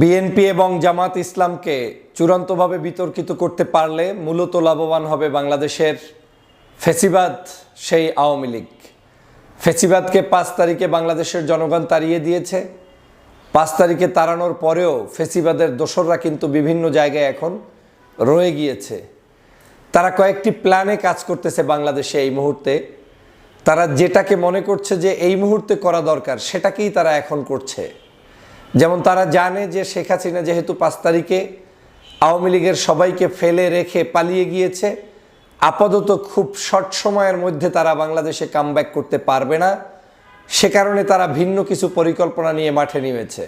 BNP এবং জামাত ইসলামকে চূড়ান্তভাবে বিতর্কিত করতে পারলে মূলত লাভবান হবে বাংলাদেশের ফেসিবাদ, সেই আওয়ামী লীগ। ফেসিবাদকে পাঁচ তারিখে বাংলাদেশের জনগণ তাড়িয়ে দিয়েছে। পাঁচ তারিখে তাড়ানোর পরেও ফেসিবাদের দোসররা কিন্তু বিভিন্ন জায়গায় এখন রয়ে গিয়েছে। তারা কয়েকটি প্ল্যানে কাজ করতেছে বাংলাদেশে এই মুহূর্তে। তারা যেটাকে মনে করছে যে এই মুহূর্তে করা দরকার, সেটাকেই তারা এখন করছে। যেমন তারা জানে যে শেখ হাসিনা যেহেতু পাঁচ তারিখে আওয়ামী লীগের সবাইকে ফেলে রেখে পালিয়ে গিয়েছে, আপাতত খুব শর্ট সময়ের মধ্যে তারা বাংলাদেশে কামব্যাক করতে পারবে না। সে কারণে তারা ভিন্ন কিছু পরিকল্পনা নিয়ে মাঠে নেমেছে।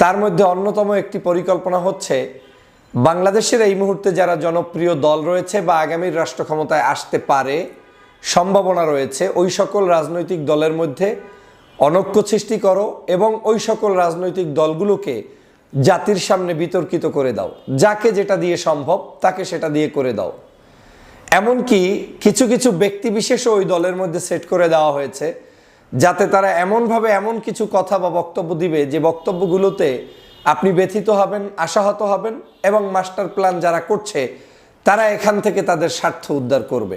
তার মধ্যে অন্যতম একটি পরিকল্পনা হচ্ছে, বাংলাদেশের এই মুহূর্তে যারা জনপ্রিয় দল রয়েছে বা আগামীর রাষ্ট্র ক্ষমতায় আসতে পারে, সম্ভাবনা রয়েছে, ওই সকল রাজনৈতিক দলের মধ্যে অনৈক্য সৃষ্টি করো এবং ওই সকল রাজনৈতিক দলগুলোকে জাতির সামনে বিতর্কিত করে দাও। যাকে যেটা দিয়ে সম্ভব, তাকে সেটা দিয়ে করে দাও। এমনকি কিছু কিছু ব্যক্তি বিশেষও ওই দলের মধ্যে সেট করে দেওয়া হয়েছে, যাতে তারা এমনভাবে এমন কিছু কথা বা বক্তব্য দিবে যে বক্তব্যগুলোতে আপনি ব্যথিত হবেন, আশাহত হবেন এবং মাস্টার প্ল্যান যারা করছে, তারা এখান থেকে তাদের স্বার্থ উদ্ধার করবে।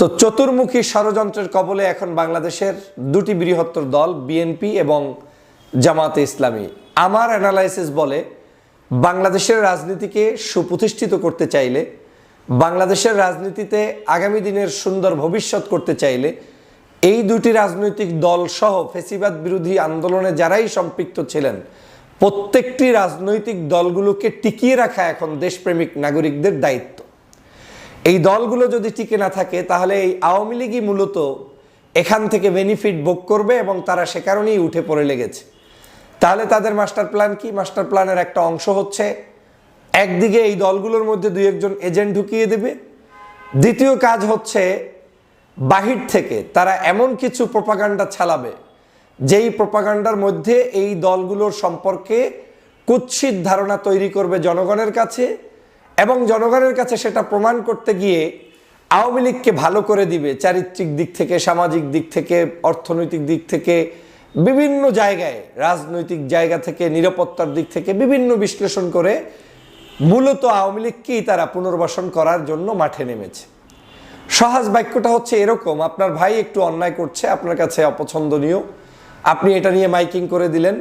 তো চতুর্মুখী ষড়যন্ত্রের কবলে এখন বাংলাদেশের দুটি বৃহত্তর দল, বিএনপি এবং জামাতে ইসলামী। আমার অ্যানালাইসিস বলে, বাংলাদেশের রাজনীতিকে সুপ্রতিষ্ঠিত করতে চাইলে, বাংলাদেশের রাজনীতিতে আগামী দিনের সুন্দর ভবিষ্যৎ করতে চাইলে, এই দুটি রাজনৈতিক দল সহ ফেসিবাদ বিরোধী আন্দোলনে যারাই সম্পৃক্ত ছিলেন, প্রত্যেকটি রাজনৈতিক দলগুলোকে টিকিয়ে রাখা এখন দেশপ্রেমিক নাগরিকদের দায়িত্ব। এই দলগুলো যদি টিকে না থাকে, তাহলে এই আওয়ামী লীগই মূলত এখান থেকে বেনিফিট ভোগ করবে এবং তারা সে কারণেই উঠে পড়ে লেগেছে। তাহলে তাদের মাস্টার প্ল্যান কি? মাস্টার প্ল্যানের একটা অংশ হচ্ছে, একদিকে এই দলগুলোর মধ্যে দুই একজন এজেন্ট ঢুকিয়ে দেবে। দ্বিতীয় কাজ হচ্ছে, বাহির থেকে তারা এমন কিছু প্রপাগান্ডা ছালাবে যেই প্রপাগান্ডার মধ্যে এই দলগুলোর সম্পর্কে কুৎসিত ধারণা তৈরি করবে জনগণের কাছে এবং জনগণের কাছে সেটা প্রমাণ করতে গিয়ে আওয়ামী লীগকে ভালো করে দিবে চারিত্রিক দিক থেকে, সামাজিক দিক থেকে, অর্থনৈতিক দিক থেকে, বিভিন্ন জায়গায়, রাজনৈতিক জায়গা থেকে, নিরাপত্তার দিক থেকে বিভিন্ন বিশ্লেষণ করে মূলত আওয়ামী লীগকেই তারা পুনর্বাসন করার জন্য মাঠে নেমেছে। সহজ বাক্যটা হচ্ছে এরকম, আপনার ভাই একটু অন্যায় করছে, আপনার কাছে অপছন্দনীয়, আপনি এটা নিয়ে মাইকিং করে দিলেন,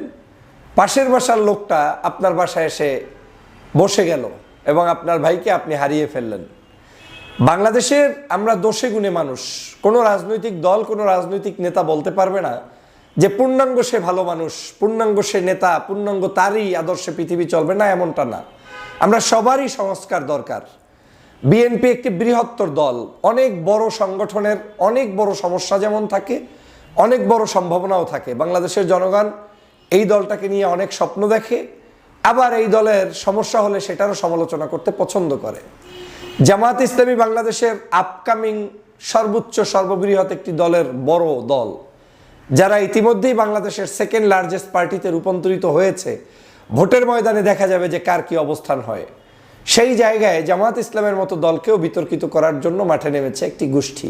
পাশের বাসার লোকটা আপনার বাসায় এসে বসে গেল। এবং আপনার ভাইকে আপনি হারিয়ে ফেললেন। বাংলাদেশের আমরা দোষে গুণে মানুষ। কোনো রাজনৈতিক দল, কোনো রাজনৈতিক নেতা বলতে পারবে না যে পূর্ণাঙ্গ সে ভালো মানুষ, পূর্ণাঙ্গ সে নেতা, পূর্ণাঙ্গ তারই আদর্শে পৃথিবী চলবে না এমনটা না। আমরা সবারই সংস্কার দরকার। বিএনপি একটি বৃহত্তর দল। অনেক বড় সংগঠনের অনেক বড় সমস্যা যেমন থাকে, অনেক বড় সম্ভাবনাও থাকে। বাংলাদেশের জনগণ এই দলটাকে নিয়ে অনেক স্বপ্ন দেখে আবার এই দলের সমস্যা হলে সেটারও সমালোচনা করতে পছন্দ করে। জামাত ইসলামী বাংলাদেশের আপকামিং সর্বোচ্চ সর্ববৃহৎ একটি দলের বড় দল, যারা ইতিমধ্যেই বাংলাদেশের সেকেন্ড লার্জেস্ট পার্টিতে রূপান্তরিত হয়েছে। ভোটের ময়দানে দেখা যাবে যে কার কি অবস্থান হয়। সেই জায়গায় জামাত ইসলামের মতো দলকেও বিতর্কিত করার জন্য মাঠে নেমেছে একটি গোষ্ঠী।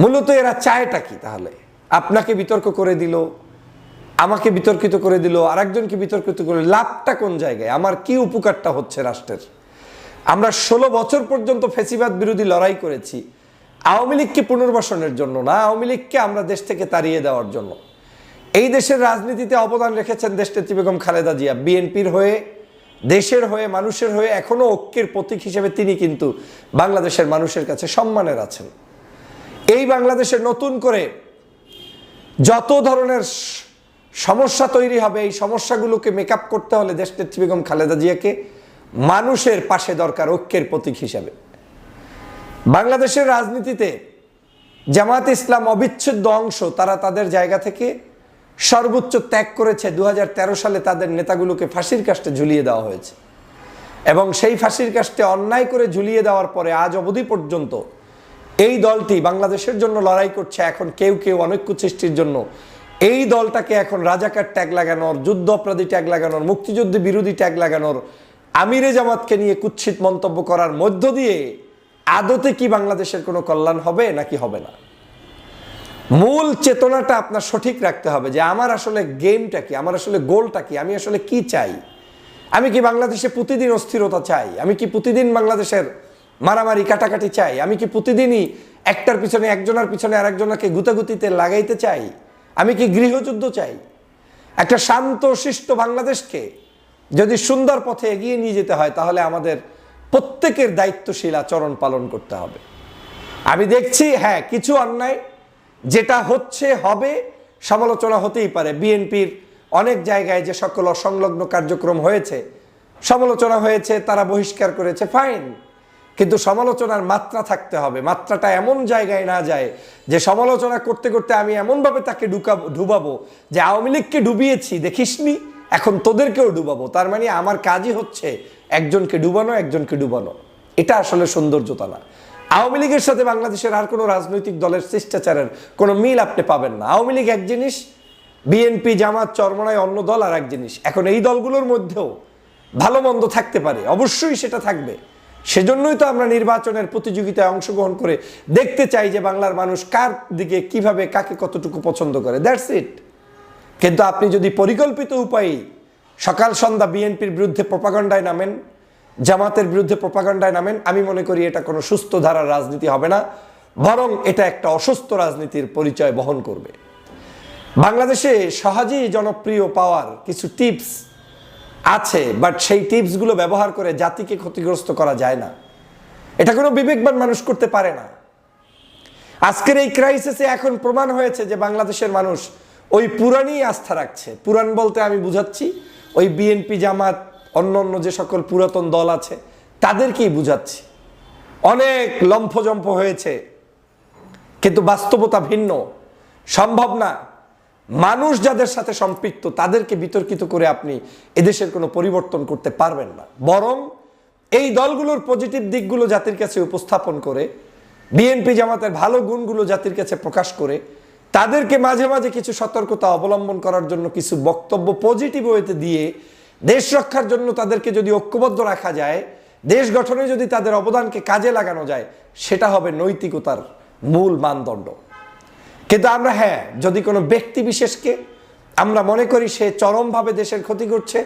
মূলত এরা চায়টা কি তাহলে? আপনাকে বিতর্ক করে দিল আমাকে বিতর্কিত করে দিল, আরেকজনকে বিতর্কিত করে লাভটা কোন জায়গায়? আমার কি উপকারটা হচ্ছে রাষ্ট্রের? আমরা ষোলো বছর পর্যন্ত ফেসিবাদ বিরোধী লড়াই করেছি। আওয়ামী লীগকে পুনর্বাসনের জন্য না? আওয়ামী লীগকে আমরা দেশ থেকে তাড়িয়ে দেওয়ার জন্য? এই দেশের রাজনীতিতে অবদান রেখেছেন দেশনেত্রী বেগম খালেদা জিয়া। বিএনপির হয়ে, দেশের হয়ে, মানুষের হয়ে এখনও ঐক্যের প্রতীক হিসেবে তিনি কিন্তু বাংলাদেশের মানুষের কাছে সম্মানের আছেন। এই বাংলাদেশে নতুন করে যত ধরনের সমস্যা তৈরি হবে, এই সমস্যাগুলোকে মেকআপ করতে হলে দেশনেত্রী বেগম খালেদা জিয়াকে মানুষের পাশে দরকার, ঐক্যের প্রতীক হিসাবে। বাংলাদেশের রাজনীতিতে জামাত ইসলাম অবিচ্ছেদ্য অংশ, তারা তাদের জায়গা থেকে সর্বোচ্চ ত্যাগ করেছে। দুহাজার তেরো সালে তাদের নেতাগুলোকে ফাঁসির কাস্টে ঝুলিয়ে দেওয়া হয়েছে। এবং সেই ফাঁসির কাস্টে অন্যায় করে ঝুলিয়ে দেওয়ার পরে আজ অবধি পর্যন্ত এই দলটি বাংলাদেশের জন্য লড়াই করছে। এখন কেউ কেউ অনৈক্য সৃষ্টির জন্য এই দলটাকে এখন রাজাকার ট্যাগ লাগানোর যুদ্ধ অপরাধী ট্যাগ লাগানোর, মুক্তিযুদ্ধ বিরোধী ট্যাগ লাগানোর, আমিরে জামাতকে নিয়ে কুৎসিত মন্তব্য করার মধ্য দিয়ে আদতে কি বাংলাদেশের কোনো কল্যাণ হবে নাকি হবে না? মূল চেতনাটা আপনার সঠিক রাখতে হবে যে আমার আসলে গেমটা কি, আমার আসলে গোলটা কি, আমি আসলে কি চাই? আমি কি বাংলাদেশে প্রতিদিন অস্থিরতা চাই? আমি কি প্রতিদিন বাংলাদেশের মারামারি কাটাকাটি চাই? আমি কি প্রতিদিনই একটার পিছনে একজনের পিছনে আরেকজনকে গুতাগুতিতে লাগাইতে চাই? আমি কি গৃহযুদ্ধ চাই? একটা শান্ত, শিষ্ট বাংলাদেশকে যদি সুন্দর পথে এগিয়ে নিয়ে যেতে হয়, তাহলে আমাদের প্রত্যেকের দায়িত্বশীল আচরণ পালন করতে হবে। আমি দেখছি হ্যাঁ কিছু অন্যায় যেটা হচ্ছে, হবে, সমালোচনা হতেই পারে। বিএনপির অনেক জায়গায় যে সকল অসংলগ্ন কার্যক্রম হয়েছে, সমালোচনা হয়েছে, তারা বহিষ্কার করেছে, ফাইন। কিন্তু সমালোচনার মাত্রা থাকতে হবে। মাত্রাটা এমন জায়গায় না যায় যে সমালোচনা করতে করতে আমি এমনভাবে তাকে ঢুকাবো ডুবাবো যে আওয়ামী লীগকে ডুবিয়েছি, দেখিসনি? এখন তোদেরকেও ডুবাবো। তার মানে আমার কাজই হচ্ছে একজনকে ডুবানো একজনকে ডুবানো। এটা আসলে সৌন্দর্যতা না। আওয়ামী লীগের সাথে বাংলাদেশের আর কোনো রাজনৈতিক দলের শিষ্টাচারের কোনো মিল আপনি পাবেন না। আওয়ামী লীগ এক জিনিস, বিএনপি, জামাত, চরমনায় অন্য দল আর এক জিনিস। এখন এই দলগুলোর মধ্যেও ভালো মন্দ থাকতে পারে। অবশ্যই সেটা থাকবে। সেজন্যই তো আমরা নির্বাচনের প্রতিযোগিতায় অংশগ্রহণ করে দেখতে চাই যে বাংলার মানুষ কার দিকে কীভাবে, কাকে কতটুকু পছন্দ করে। দ্যাটস ইট কিন্তু আপনি যদি পরিকল্পিত উপায়ে সকাল সন্ধ্যা বিএনপির বিরুদ্ধে প্রপাগণ্ডায় নামেন, জামাতের বিরুদ্ধে প্রপাগণ্ডায় নামেন, আমি মনে করি এটা কোনো সুস্থ ধারার রাজনীতি হবে না, বরং এটা একটা অসুস্থ রাজনীতির পরিচয় বহন করবে। বাংলাদেশে সহজেই জনপ্রিয় পাওয়ার কিছু টিপস আছে বাট সেই টিপসগুলো ব্যবহার করে জাতিকে ক্ষতিগ্রস্ত করা যায় না। এটা কোনো বিবেকবান মানুষ করতে পারে না। আজকের এই ক্রাইসিসে এখন প্রমাণ হয়েছে যে বাংলাদেশের মানুষ ওই পুরাণই আস্থা রাখছে। পুরাণ বলতে আমি বুঝাচ্ছি, ওই বিএনপি জামাত, অন্য অন্য যে সকল পুরাতন দল আছে, তাদেরকেই বুঝাচ্ছি। অনেক লম্ফজম্প হয়েছে, কিন্তু বাস্তবতা ভিন্ন। সম্ভব না মানুষ যাদের সাথে সম্পৃক্ত, তাদেরকে বিতর্কিত করে আপনি এদেশের কোনো পরিবর্তন করতে পারবেন না। বরং এই দলগুলোর পজিটিভ দিকগুলো জাতির কাছে উপস্থাপন করে বিএনপি জামাতের ভালো গুণগুলো জাতির কাছে প্রকাশ করে, তাদেরকে মাঝে মাঝে কিছু সতর্কতা অবলম্বন করার জন্য কিছু বক্তব্য পজিটিভ ওয়েতে দিয়ে দেশ রক্ষার জন্য তাদেরকে যদি ঐক্যবদ্ধ রাখা যায়, দেশ গঠনে যদি তাদের অবদানকে কাজে লাগানো যায়, সেটা হবে নৈতিকতার মূল মানদণ্ড। কিন্তু আমরা হ্যাঁ যদি কোনো ব্যক্তি বিশেষকে আমরা মনে করি সে চরমভাবে দেশের ক্ষতি করছে,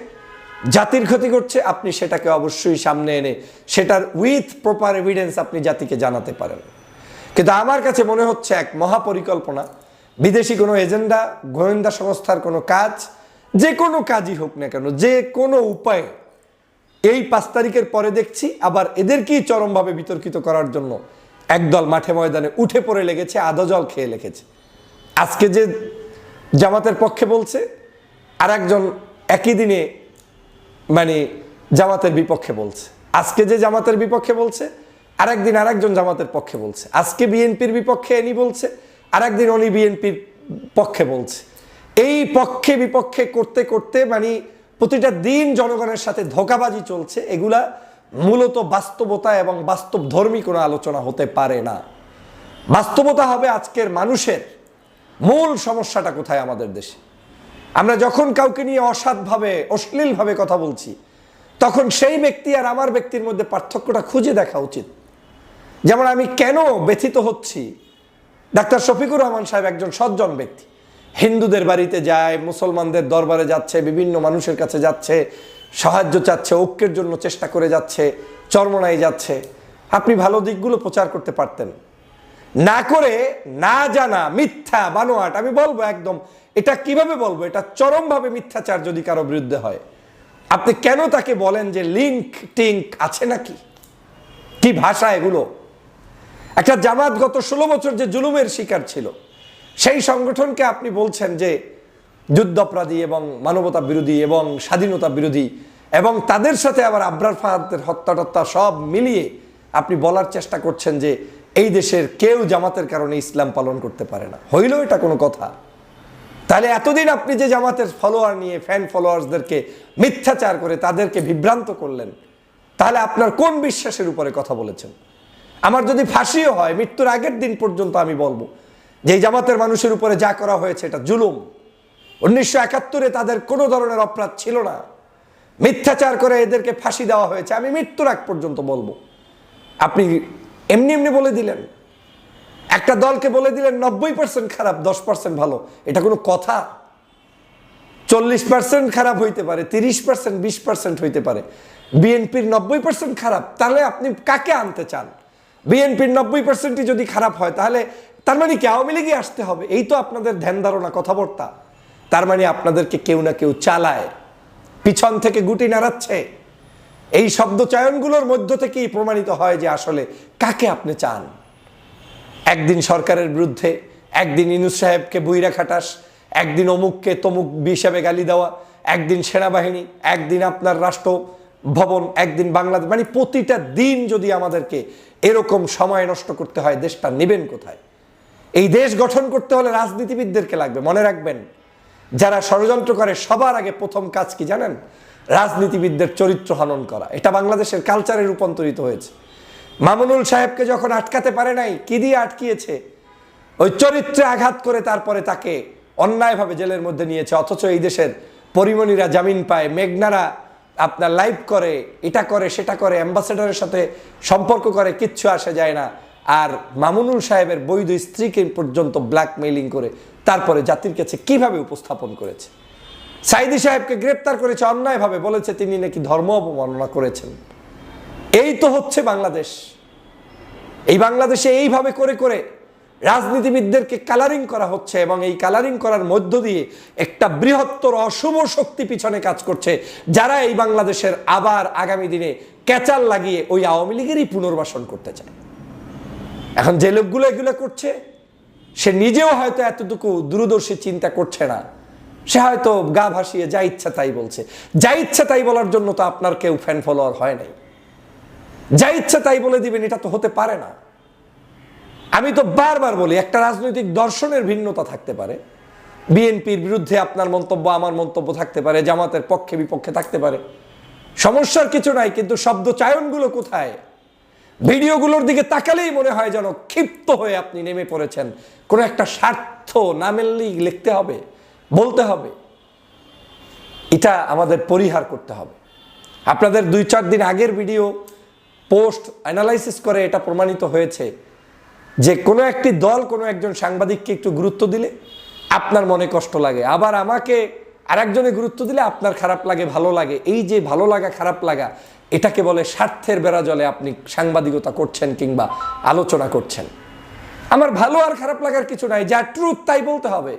জাতির ক্ষতি করছে, আপনি সেটাকে অবশ্যই সামনে এনে সেটার উইথ প্রপার এভিডেন্স আপনি জাতিকে জানাতে পারেন। কিন্তু আমার কাছে মনে হচ্ছে এক মহাপরিকল্পনা, বিদেশি কোনো এজেন্ডা, গোয়েন্দা সংস্থার কোনো কাজ, যে কোনো কাজই হোক না কেন, যে কোনো উপায়ে এই পাঁচ তারিখের পরে দেখছি, আবার এদেরকেই চরমভাবে বিতর্কিত করার জন্য একদল মাঠে ময়দানে উঠে পড়ে লেগেছে, আদা জল খেয়ে লেগেছে আজকে যে জামাতের পক্ষে বলছে আর একজন একই দিনে মানে জামাতের বিপক্ষে বলছে। আজকে যে জামাতের বিপক্ষে বলছে আর একদিন আর একজন জামাতের পক্ষে বলছে। আজকে বিএনপির বিপক্ষে এনি বলছে আর একদিন উনি বিএনপির পক্ষে বলছে। এই পক্ষে বিপক্ষে করতে করতে মানে প্রতিটা দিন জনগণের সাথে ধোকাবাজি চলছে, এগুলা মূলত বাস্তবতা এবং বাস্তব ধর্মী কোনো আলোচনা হতে পারে না। বাস্তবতা হবে আজকের মানুষের মূল সমস্যাটা কোথায় আমাদের দেশে? আমরা যখন কাউকে নিয়ে অসৎভাবে অশ্লীলভাবে কথা বলছি, তখন সেই ব্যক্তি আর আমার ব্যক্তির মধ্যে পার্থক্যটা খুঁজে দেখা উচিত। যেমন আমি কেন ব্যথিত হচ্ছি? ডাক্তার শফিকুর রহমান সাহেব একজন সজ্জন ব্যক্তি। হিন্দুদের বাড়িতে যায়, মুসলমানদের দরবারে যাচ্ছে, বিভিন্ন মানুষের কাছে যাচ্ছে, সাহায্য চাচ্ছে, ঐক্যের জন্য চেষ্টা করে যাচ্ছে, চরমনায় যাচ্ছে। আপনি ভালো দিকগুলো প্রচার করতে পারতেন। না করে না জানা মিথ্যা বানোয়াট, আমি বলব একদম। এটা কীভাবে বলব? এটা চরমভাবে মিথ্যাচার যদি কারও বিরুদ্ধে হয়। আপনি কেন তাকে বলেন যে লিঙ্ক টিঙ্ক আছে নাকি? কি ভাষা এগুলো? একটা জামাত গত ষোলো বছর যে জুলুমের শিকার ছিল, সেই সংগঠনকে আপনি বলছেন যে যুদ্ধাপরাধী এবং মানবতা বিরোধী এবং স্বাধীনতা বিরোধী এবং তাদের সাথে আবার আবরার ফাহাদের হত্যা টত্যা সব মিলিয়ে আপনি বলার চেষ্টা করছেন যে এই দেশের কেউ জামাতের কারণে ইসলাম পালন করতে পারে না। হইলেও এটা কোনো কথা। তাহলে এতদিন আপনি যে জামাতের ফলোয়ার নিয়ে ফ্যান ফলোয়ার্সদেরকে মিথ্যাচার করে তাদেরকে বিভ্রান্ত করলেন, তাহলে আপনার কোন বিশ্বাসের উপরে কথা বলেছেন? আমার যদি ফাঁসিও হয়, মৃত্যুর আগের দিন পর্যন্ত আমি বলব, যে জামাতের মানুষের উপরে যা করা হয়েছে এটা জুলুম। উনিশশো একাত্তরে তাদের কোনো ধরনের অপরাধ ছিল না। মিথ্যাচার করে এদেরকে ফাঁসি দেওয়া হয়েছে, আমি মৃত্যুর আগ পর্যন্ত বলব। আপনি এমনি এমনি বলে দিলেন। একটা দলকে বলে দিলেন, নব্বই পার্সেন্ট খারাপ, দশ পার্সেন্ট ভালো। এটা কোনো কথা? চল্লিশ পার্সেন্ট খারাপ হইতে পারে, তিরিশ পার্সেন্ট বিশ পার্সেন্ট হইতে পারে। বিএনপির নব্বই পার্সেন্ট খারাপ, তাহলে আপনি কাকে আনতে চান? বিএনপির নব্বই পার্সেন্টই যদি খারাপ হয়, তাহলে তার মানে কি আওয়ামী লীগই আসতে হবে? এই তো আপনাদের ধ্যান ধারণা, কথাবার্তা। তার মানে আপনাদেরকে কেউ না কেউ চালায়। পিছন থেকে গুটি নাড়াচ্ছে। এই শব্দ চয়নগুলোর মধ্য থেকেই প্রমাণিত হয় যে আসলে কাকে আপনি চান। একদিন সরকারের বিরুদ্ধে, একদিন ইনুস সাহেবকে বুইরা খাটাস, একদিন অমুককে তমুক হিসাবে গালি দেওয়া, একদিন সেনাবাহিনী, একদিন আপনার রাষ্ট্র ভবন, একদিন বাংলাদেশ মানে প্রতিটা দিন যদি আমাদেরকে এরকম সময় নষ্ট করতে হয়, দেশটা নেবেন কোথায়? এই দেশ গঠন করতে হলে রাজনীতিবিদদেরকে লাগবে, মনে রাখবেন। যারা ষড়যন্ত্র করে, সবার আগে প্রথম কাজ কি জানেন? রাজনীতিবিদদের চরিত্র হনন করা। এটা বাংলাদেশের কালচারে রূপান্তরিত হয়েছে। মামুনুল সাহেবকে যখন আটকাতে পারে নাই, কি দিয়ে আটকিয়েছে? ওই চরিত্রে আঘাত করে তারপরে তাকে অন্যায়ভাবে জেলের মধ্যে নিয়েছে। অথচ এই দেশের পরিমণিরা জামিন পায়, মেঘনারা আপনার লাইভ করে, এটা করে, সেটা করে অ্যাম্বাসেডারের সাথে সম্পর্ক করে, কিচ্ছু আসে যায় না। আর মামুনুল সাহেবের বৈধ স্ত্রীকে পর্যন্ত ব্ল্যাকমেইলিং করে তারপরে জাতির কাছে কীভাবে উপস্থাপন করেছে? সাইদি সাহেবকে গ্রেপ্তার করেছে, অন্যায়ভাবে বলেছে, তিনি নাকি ধর্ম অবমাননা করেছেন। এই তো হচ্ছে বাংলাদেশ। এই বাংলাদেশে এইভাবে করে করে রাজনীতিবিদদেরকে কালারিং করা হচ্ছে এবং এই কালারিং করার মধ্য দিয়ে একটা বৃহত্তর অশুভ শক্তি পিছনে কাজ করছে, যারা এই বাংলাদেশের আবার আগামী দিনে ক্যাচাল লাগিয়ে ওই আওয়ামী লীগেরই পুনর্বাসন করতে চায়। এখন যে লোকগুলো এগুলো করছে, সে নিজেও হয়তো এতটুকু দূরদর্শী চিন্তা করছে না। সে হয়তো গা ভাসিয়ে যা ইচ্ছা তাই বলছে। যা ইচ্ছা তাই বলার জন্য তো আপনার কেউ ফ্যান ফলোয়ার হয় নাই। যা ইচ্ছা তাই বলে দিবেন, এটা তো হতে পারে না। আমি তো বারবার বলি, একটা রাজনৈতিক দর্শনের ভিন্নতা থাকতে পারে। বিএনপির বিরুদ্ধে আপনার মন্তব্য, আমার মন্তব্য থাকতে পারে, জামাতের পক্ষে বিপক্ষে থাকতে পারে। সমস্যার কিছু নাই, কিন্তু শব্দ চায়নগুলো কোথায়? ভিডিওগুলোর দিকে তাকালেই মনে হয় যেন ক্ষিপ্ত হয়ে আপনি নেমে পড়েছেন। কোনো একটা স্বার্থ না মেললেই লিখতে হবে। বলতে হবে। এটা আমাদের পরিহার করতে হবে। আপনাদের দুই চার দিন আগের ভিডিও পোস্ট অ্যানালাইসিস করে এটা প্রমাণিত হয়েছে যে কোনো একটি দল কোনো একজন সাংবাদিককে একটু গুরুত্ব দিলে আপনার মনে কষ্ট লাগে। আবার আমাকে আর আরেকজনে গুরুত্ব দিলে আপনার খারাপ লাগে, ভালো লাগে। এই যে ভালো লাগা, খারাপ লাগা, এটাকে বলে স্বার্থের বেড়া জলে আপনি সাংবাদিকতা করছেন কিংবা আলোচনা করছেন। আমার ভালো আর খারাপ লাগার কিছু নাই, যা ট্রুথ তাই বলতে হবে।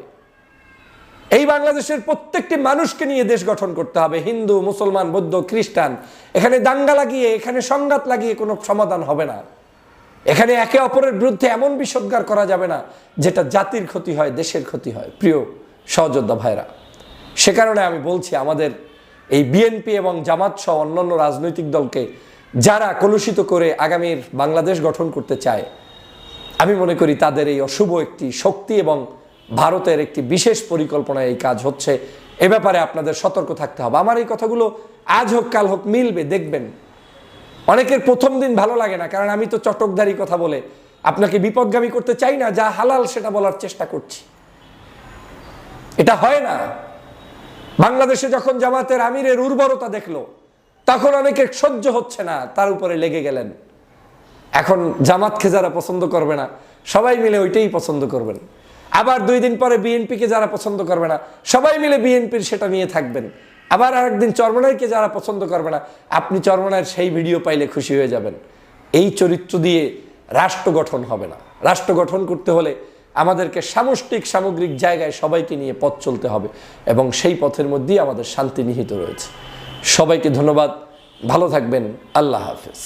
এই বাংলাদেশের প্রত্যেকটি মানুষকে নিয়ে দেশ গঠন করতে হবে। হিন্দু, মুসলমান, বৌদ্ধ, খ্রিস্টান। এখানে দাঙ্গা লাগিয়ে, এখানে সংঘাত লাগিয়ে কোনো সমাধান হবে না। এখানে একে অপরের বিরুদ্ধে এমন বিষোদ্গার করা যাবে না, যেটা জাতির ক্ষতি হয়, দেশের ক্ষতি হয়। প্রিয় সহযোদ্ধা ভাইরা, সে কারণে আমি বলছি, আমাদের এই বিএনপি এবং জামাত সহ অন্যান্য রাজনৈতিক দলকে যারা কলুষিত করে আগামীর বাংলাদেশ গঠন করতে চায়, আমি মনে করি তাদের এই অশুভ একটি শক্তি এবং ভারতের একটি বিশেষ পরিকল্পনায় এই কাজ হচ্ছে। এ ব্যাপারে আপনাদের সতর্ক থাকতে হবে। আমার এই কথাগুলো আজ হোক, কাল হোক মিলবে, দেখবেন। অনেকের প্রথম দিন ভালো লাগে না, কারণ আমি তো চটকদারি কথা বলে আপনাকে বিপদগামী করতে চাই না, যা হালাল সেটা বলার চেষ্টা করছি। এটা হয় না। বাংলাদেশে যখন জামাতের আমিরের উর্বরতা দেখল, তখন অনেকে সহ্য হচ্ছে না, তার উপরে লেগে গেলেন। এখন জামাতকে যারা পছন্দ করবে না, সবাই মিলে ওইটাই পছন্দ করবেন। আবার দুই দিন পরে বিএনপিকে যারা পছন্দ করবে না, সবাই মিলে বিএনপির সেটা নিয়ে থাকবেন। আবার আরেকদিন চরমনাইকে যারা পছন্দ করবে না, আপনি চরমনায়ের সেই ভিডিও পাইলে খুশি হয়ে যাবেন। এই চরিত্র দিয়ে রাষ্ট্র গঠন হবে না। রাষ্ট্র গঠন করতে হলে আমাদেরকে সামষ্টিক, সামগ্রিক জায়গায় সবাইকে নিয়ে পথ চলতে হবে এবং সেই পথের মধ্যেই আমাদের শান্তি নিহিত রয়েছে। সবাইকে ধন্যবাদ। ভালো থাকবেন। আল্লাহ হাফেজ।